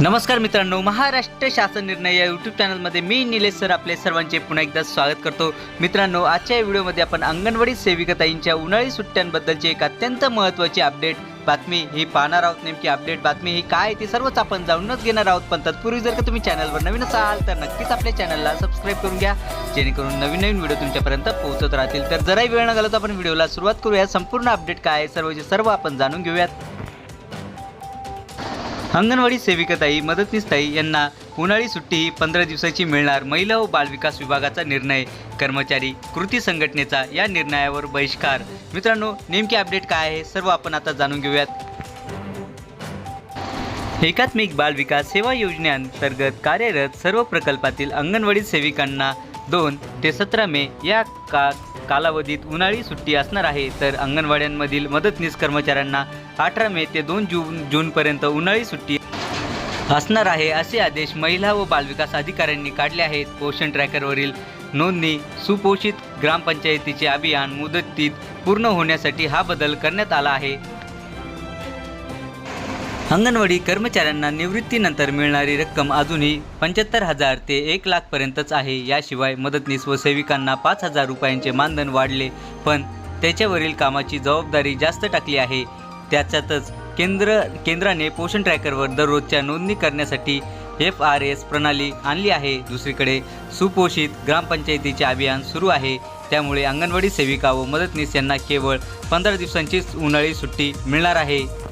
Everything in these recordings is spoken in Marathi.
नमस्कार मित्रांनो महाराष्ट्र शासन निर्णय या यूट्यूब चॅनलमध्ये मी निलेश सर आपले सर्वांचे पुन्हा एकदा स्वागत करतो. मित्रांनो आजच्या या व्हिडिओमध्ये आपण अंगणवाडी सेविकताईंच्या उन्हाळी सुट्ट्यांबद्दलची एक अत्यंत महत्त्वाची अपडेट बातमी ही पाहणार आहोत. नेमकी अपडेट बातमी ही काय ती सर्वच आपण जाणूनच घेणार आहोत. पण तत्पूर्वी जर का तुम्ही चॅनलवर नवीन असाल तर नक्कीच आपल्या चॅनलला सबस्क्राईब करून घ्या. जेणेकरून नवीन नवीन व्हिडिओ तुमच्यापर्यंत पोहोचत राहतील. तर जराही वेळ न घालवता आपण व्हिडिओला सुरुवात करूया. संपूर्ण अपडेट काय आहे सर्वचे सर्व आपण जाणून घेऊयात. अंगणवाडी सेविकाताई मदतनीसताई यांना उन्हाळी सुट्टी ही पंधरा दिवसाची मिळणार. महिला व बालविकास विभागाचा निर्णय. कर्मचारी कृती संघटनेचा या निर्णयावर बहिष्कार. मित्रांनो नेमकी अपडेट काय आहे? सर्व आपण आता जाणून घेऊयात. एकात्मिक बाल विकास सेवा योजनेअंतर्गत कार्यरत सर्व प्रकल्पातील अंगणवाडी सेविकांना दोन ते सतरा मे या का कालावधीत उन्हाळी सुट्टी असणार आहे. तर अंगणवाड्यांमधील मदतनीस कर्मचाऱ्यांना अठरा मे ते दोन जून जूनपर्यंत उन्हाळी सुट्टी असणार आहे असे आदेश महिला व बालविकास अधिकाऱ्यांनी काढले आहेत. पोषण ट्रॅकरवरील नोंदणी सुपोषित ग्रामपंचायतीचे अभियान मुदतीत पूर्ण होण्यासाठी हा बदल करण्यात आला आहे. अंगणवाडी कर्मचाऱ्यांना निवृत्तीनंतर मिळणारी रक्कम अजूनही पंच्याहत्तर हजार ते एक लाखपर्यंतच आहे. याशिवाय मदतनीस व सेविकांना पाच हजार रुपयांचे मानधन वाढले पण त्याच्यावरील कामाची जबाबदारी जास्त टाकली आहे. त्याच्यातच केंद्र केंद्राने पोषण ट्रॅकरवर दररोजच्या नोंदणी करण्यासाठी एफ आर एस प्रणाली आणली आहे. दुसरीकडे सुपोषित ग्रामपंचायतीचे अभियान सुरू आहे. त्यामुळे अंगणवाडी सेविका व मदतनीस यांना केवळ पंधरा दिवसांचीच उन्हाळी सुट्टी मिळणार आहे.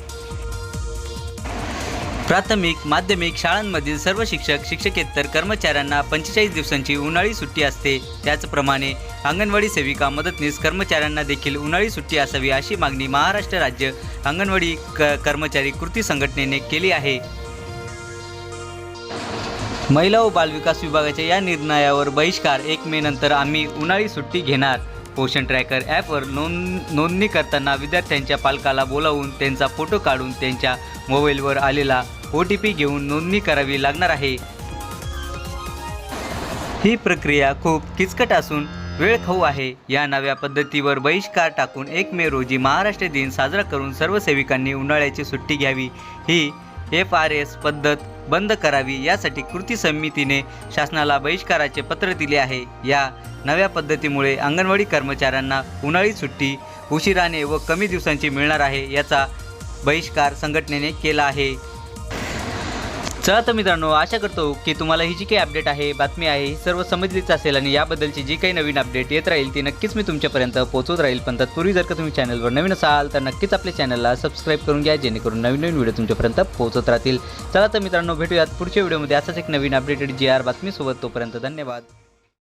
प्राथमिक माध्यमिक शाळांमधील सर्व शिक्षक शिक्षकेतर कर्मचाऱ्यांना पंचेचाळीस दिवसांची उन्हाळी सुट्टी असते. त्याचप्रमाणे अंगणवाडी सेविका मदतनीस कर्मचाऱ्यांना देखील उन्हाळी सुट्टी असावी अशी मागणी महाराष्ट्र राज्य अंगणवाडी क कर्मचारी कृती संघटनेने केली आहे. महिला व बालविकास विभागाच्या या निर्णयावर बहिष्कार. एक मे नंतर आम्ही उन्हाळी सुट्टी घेणार. पोषण ट्रॅकर ॲपवर नोंद नोंदणी करताना विद्यार्थ्यांच्या पालकाला बोलावून त्यांचा फोटो काढून त्यांच्या मोबाईलवर आलेला ओ टी पी घेऊन नोंदणी करावी लागणार आहे. ही प्रक्रिया खूप किचकट असून वेळ खाऊ आहे. या नव्या पद्धतीवर बहिष्कार टाकून एक मे रोजी महाराष्ट्र दिन साजरा करून सर्व सेविकांनी उन्हाळ्याची सुट्टी घ्यावी. ही एफ आर एस पद्धत बंद करावी यासाठी कृती समितीने शासनाला बहिष्काराचे पत्र दिले आहे. या नव्या पद्धतीमुळे अंगणवाडी कर्मचाऱ्यांना उन्हाळी सुट्टी उशिराने व कमी दिवसांची मिळणार आहे याचा बहिष्कार संघटनेने केला आहे. चला तर मित्रांनो आशा करतो की तुम्हाला ही जी काही अपडेट आहे बातमी आहे ही सर्व समजलीच असेल आणि याबद्दलची जी काही नवीन अपडेट येत राहील ती नक्कीच मी तुमच्यापर्यंत पोहोचवत राहील. पण तत्पूर्वी जर का तुम्ही चॅनलवर नवीन असाल तर नक्कीच आपल्या चॅनलला सबस्क्राईब करून घ्या जेणेकरून नवीन नवीन व्हिडिओ तुमच्यापर्यंत पोहोचत राहतील. चला तर मित्रांनो भेटूयात पुढच्या व्हिडिओमध्ये असाच एक नवीन अपडेटेड जी आर बातमीसोबत. तोपर्यंत धन्यवाद.